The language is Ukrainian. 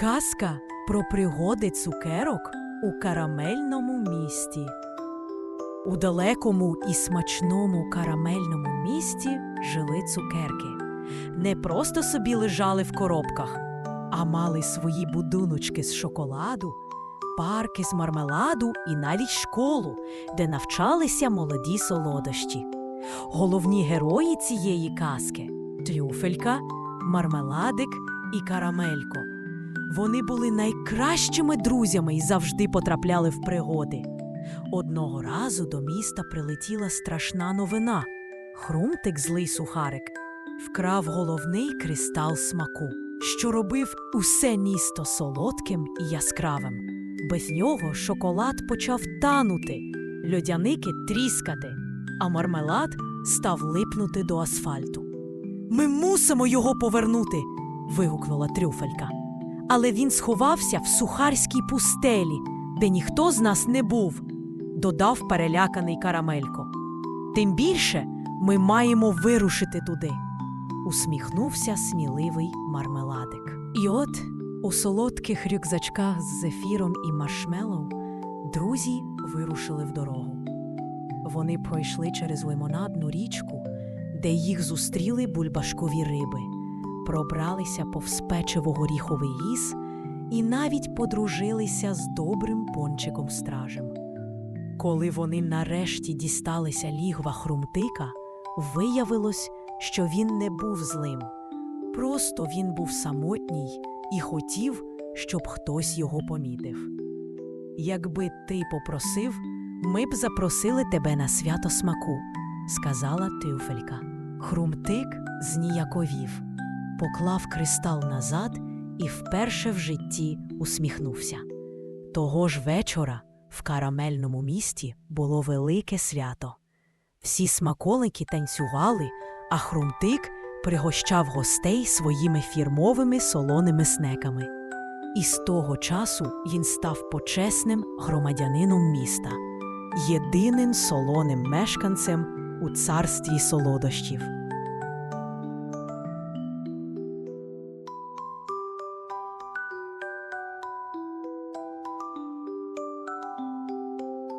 Казка про пригоди цукерок у карамельному місті. У далекому і смачному карамельному місті жили цукерки. Не просто собі лежали в коробках, а мали свої будуночки з шоколаду, парки з мармеладу і навіть школу, де навчалися молоді солодощі. Головні герої цієї казки трюфелька, мармеладик і карамелько. Вони були найкращими друзями і завжди потрапляли в пригоди. Одного разу до міста прилетіла страшна новина. Хрумтик, злий сухарик, вкрав головний кристал смаку, що робив усе місто солодким і яскравим. Без нього шоколад почав танути, льодяники тріскати, а мармелад став липнути до асфальту. Ми мусимо його повернути. вигукнула трюфелька. Але він сховався в сухарській пустелі, де ніхто з нас не був, додав переляканий карамелько. Тим більше ми маємо вирушити туди, усміхнувся сміливий мармеладик. І от у солодких рюкзачках з зефіром і маршмеллоу друзі вирушили в дорогу. Вони пройшли через лимонадну річку, де їх зустріли бульбашкові риби, пробралися повз печиво-горіховий ліс і навіть подружилися з добрим пончиком стражем. Коли вони нарешті дісталися лігва хрумтика, виявилось, що він не був злим. Просто він був самотній і хотів, щоб хтось його помітив. Якби ти попросив, ми б запросили тебе на свято смаку, сказала тюфелька. Хрумтик зніяковів, поклав кристал назад і вперше в житті усміхнувся. Того ж вечора в карамельному місті було велике свято. Всі смаколики танцювали, а хрумтик пригощав гостей своїми фірмовими солоними снеками. І з того часу він став почесним громадянином міста, єдиним солоним мешканцем у царстві солодощів.